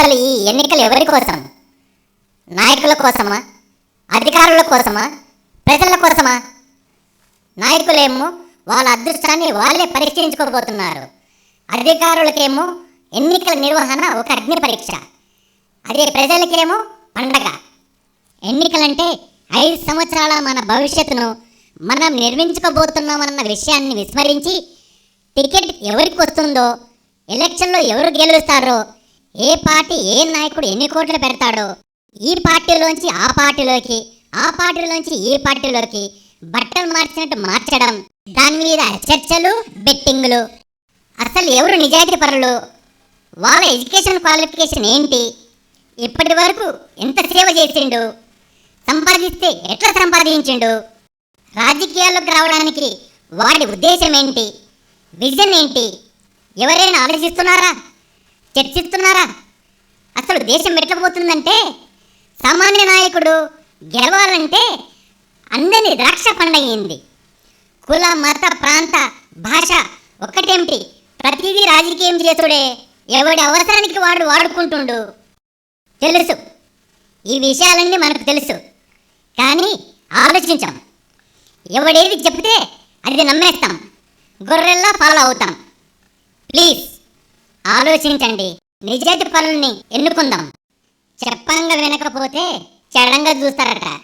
అసలు ఈ ఎన్నికలు ఎవరి కోసం? నాయకుల కోసమా? అధికారుల కోసమా? ప్రజల కోసమా? నాయకులేమో వాళ్ళ అదృష్టాన్ని వాళ్ళే పరీక్షించుకోబోతున్నారు అధికారులకేమో ఎన్నికల నిర్వహణ ఒక అగ్ని పరీక్ష. అదే ప్రజలకేమో పండగ. ఎన్నికలంటే ఐదు సంవత్సరాల మన భవిష్యత్తును మనం నిర్మించుకోబోతున్నామన్న విషయాన్ని విస్మరించి టికెట్ ఎవరికి వస్తుందో ఎలక్షన్లో ఎవరు గెలుస్తారో ఏ పార్టీ ఏ నాయకుడు ఎన్ని కోట్లు పెడతాడో ఈ పార్టీలోంచి ఆ పార్టీలోకి ఆ పార్టీలోంచి ఈ పార్టీలోకి బట్టలు మార్చినట్టు మార్చడం దాని మీద చర్చలు బెట్టింగులు. అసలు ఎవరు నిజాయితీ పరులు? వాళ్ళ ఎడ్యుకేషన్ క్వాలిఫికేషన్ ఏంటి? ఇప్పటి వరకు ఎంత సేవ చేసిండు? సంపాదిస్తే ఎట్లా సంపాదించిండు? రాజకీయాల్లోకి రావడానికి వాడి ఉద్దేశం ఏంటి? విజన్ ఏంటి? ఎవరైనా ఆలోచిస్తున్నారా? చర్చిస్తున్నారా? అసలు దేశం ఎట్లపోతుందంటే సామాన్య నాయకుడు గెలవాలంటే అందరినీ ద్రాక్ష పండగింది కుల మత ప్రాంత భాష ఒక్కటేమిటి? ప్రతిదీ రాజకీయం చేసుడే ఎవడి అవసరానికి వాడు వాడుకుంటుండు. తెలుసు. ఈ విషయాలన్నీ మనకు తెలుసు. కానీ ఆలోచించాం. ఎవడేది చెప్తే అది నమ్మేస్తాం. గొర్రెల్లా ఫాలో అవుతాం. ప్లీజ్. ఆలోచించండి. నిజాయితీ పనుల్ని ఎన్నుకుందాం. చెప్పంగా వినకపోతే చెడంగా చూస్తారట.